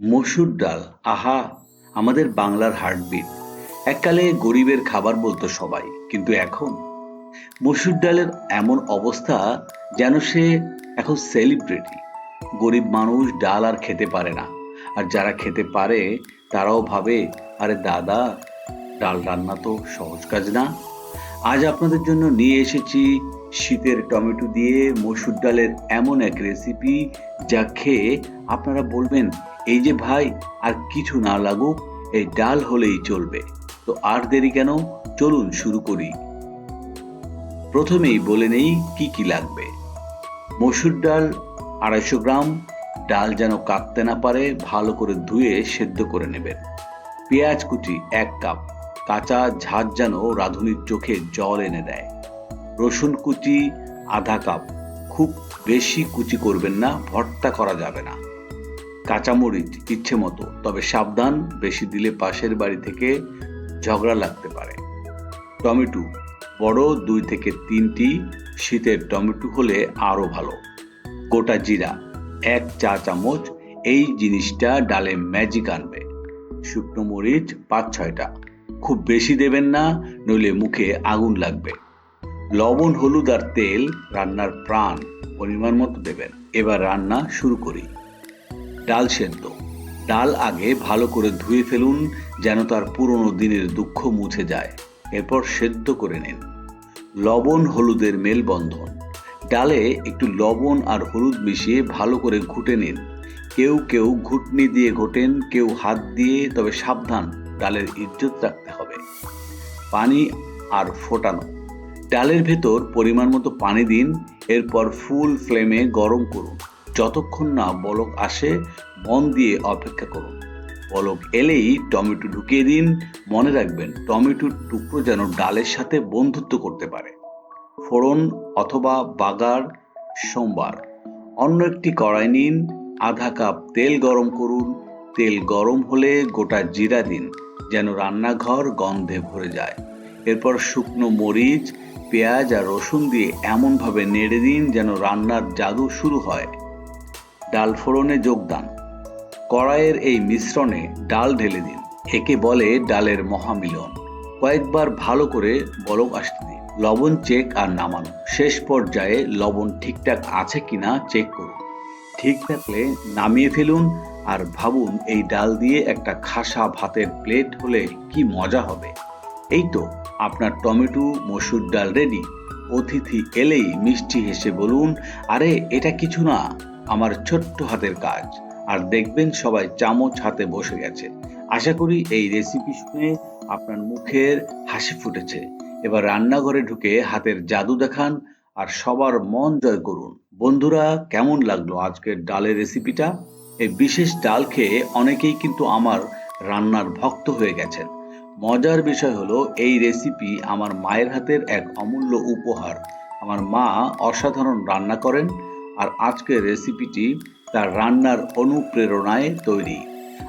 মসুর ডাল, আহা, আমাদের বাংলার হার্টবিট। এককালে গরিবের খাবার বলতো সবাই, কিন্তু এখন? মসুর ডালের এমন অবস্থা যেন সে এখন সেলিব্রিটি। গরিব মানুষ ডাল আর খেতে পারে না, আর যারা খেতে পারে, তারাও ভাবে, আরে দাদা, ডাল রান্না তো সহজ কাজ না? আজ আপনাদের জন্য নিয়ে এসেছি শীতের টমেটো দিয়ে মসুর ডালের এমন এক রেসিপি যা খেয়ে আপনারা বলবেন, এই যে ভাই, আর কিছু না লাগুক, এই ডাল হলেই চলবে। তো আর দেরি কেন? চলুন শুরু করি। প্রথমেই বলে নেই কি কি লাগবে। মসুর ডাল আড়াইশো গ্রাম, ডাল যেন কাটতে না পারে, ভালো করে ধুয়ে সেদ্ধ করে নেবেন। পেঁয়াজ কুচি এক কাপ, কাঁচা ঝাঁজ যেন রাঁধুনির চোখে জল এনে দেয়। রসুন কুচি, আধা কাপ। খুব বেশি কুচি করবেন না, ভর্তা করা যাবে না। কাঁচামরিচ ইচ্ছে মতো, তবে সাবধান, বেশি দিলে পাশের বাড়ি থেকে ঝগড়া লাগতে পারে। টমেটো, বড় দুই থেকে তিনটি শীতের টমেটো হলে আরও ভালো। গোটা জিরা, এক চা চামচ, এই জিনিসটা ডালে ম্যাজিক আনবে। শুকনো মরিচ পাঁচ ছয়টা। খুব বেশি দেবেন না, নইলে মুখে আগুন লাগবে। লবণ, হলুদ আর তেল রান্নার প্রাণ পরিমাণ মতো দেবেন। এবার রান্না শুরু করি। ডাল সেদ্ধ। ডাল আগে ভালো করে ধুয়ে ফেলুন যেন তার পুরনো দিনের দুঃখ মুছে যায়। এরপর সেদ্ধ করে নিন। লবণ, হলুদের মেলবন্ধন। ডালে একটু লবণ আর হলুদ মিশিয়ে ভালো করে ঘুটে নিন। কেউ কেউ ঘুটনি দিয়ে ঘোটেন, কেউ হাত দিয়ে, তবে সাবধান, ডালের ইজ্জত রাখতে হবে। পানি আর ফোটানো। ডালের ভেতর পরিমাণ মতো পানি দিন, এরপর ফুল ফ্লেমে গরম করুন। যতক্ষণ না বলক আসে মন দিয়ে অপেক্ষা করুন। বলক এলেই টমেটো ঢুকিয়ে দিন। মনে রাখবেন, টমেটোর টুকরো যেন ডালের সাথে বন্ধুত্ব করতে পারে। ফোড়ন অথবা বাগার সোমবার। অন্য একটি কড়াই নিন। আধা কাপ তেল গরম করুন। তেল গরম হলে গোটা জিরা দিন, যেন রান্নাঘর গন্ধে ভরে যায়। এরপর শুকনো মরিচ, পেঁয়াজ আর রসুন দিয়ে এমনভাবে নেড়ে দিন যেন রান্নার জাদু শুরু হয়। ডাল ফোড়নে যোগদান কড়াইয়ের এই মিশ্রণে ডাল ঢেলে দিন। একে বলে ডালের মহামিলন। কয়েকবার ভালো করে বলক আসতে দিন। লবণ চেক আর নামানো। শেষ পর্যায়ে লবণ ঠিকঠাক আছে কিনা চেক করুন। ঠিক থাকলে নামিয়ে ফেলুন আর ভাবুন এই ডাল দিয়ে একটা খাসা ভাতের প্লেট হলে কি মজা হবে। এই তো আপনার টমেটো, মসুর ডাল রেডি অতিথি এলেই মিষ্টি হেসে বলুন, আরে, এটা কিছু না, আমার ছোট্ট হাতের কাজ। আর দেখবেন সবাই চামচ হাতে বসে গেছে। আশা করি এই রেসিপি শুনে আপনার মুখের হাসি ফুটেছে। এবার রান্নাঘরে ঢুকে হাতের জাদু দেখান আর সবার মন জয় করুন। বন্ধুরা, কেমন লাগল আজকের ডালের রেসিপিটা এই বিশেষ ডাল খেয়ে অনেকেই কিন্তু আমার রান্নার ভক্ত হয়ে গেছেন। মজার বিষয় হলো, এই রেসিপি আমার মায়ের হাতের এক অমূল্য উপহার। আমার মা অসাধারণ রান্না করেন আর আজকের রেসিপিটি তার রান্নার অনুপ্রেরণায় তৈরি।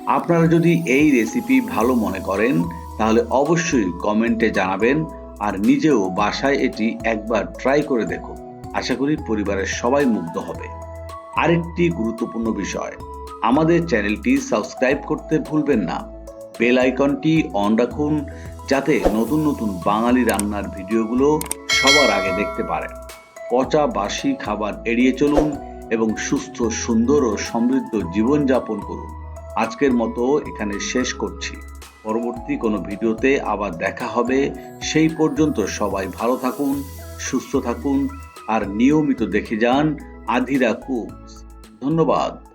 আপনারা যদি এই রেসিপি ভালো মনে করেন, তাহলে অবশ্যই কমেন্টে জানাবেন আর নিজেও বাসায় এটি একবার ট্রাই করে দেখুন। আশা করি পরিবারের সবাই মুগ্ধ হবে। আরেকটি গুরুত্বপূর্ণ বিষয়, আমাদের চ্যানেলটি সাবস্ক্রাইব করতে ভুলবেন না। বেল আইকনটি অন রাখুন যাতে নতুন নতুন বাঙালি রান্নার ভিডিওগুলো সবার আগে দেখতে পারেন। পচা বাসি খাবার এড়িয়ে চলুন এবং সুস্থ, সুন্দর ও সমৃদ্ধ জীবনযাপন করুন। আজকের মতো এখানে শেষ করছি। পরবর্তী কোনো ভিডিওতে আবার দেখা হবে। সেই পর্যন্ত সবাই ভালো থাকুন, সুস্থ থাকুন, আর নিয়মিত দেখে যান আধিরা কুকস। ধন্যবাদ।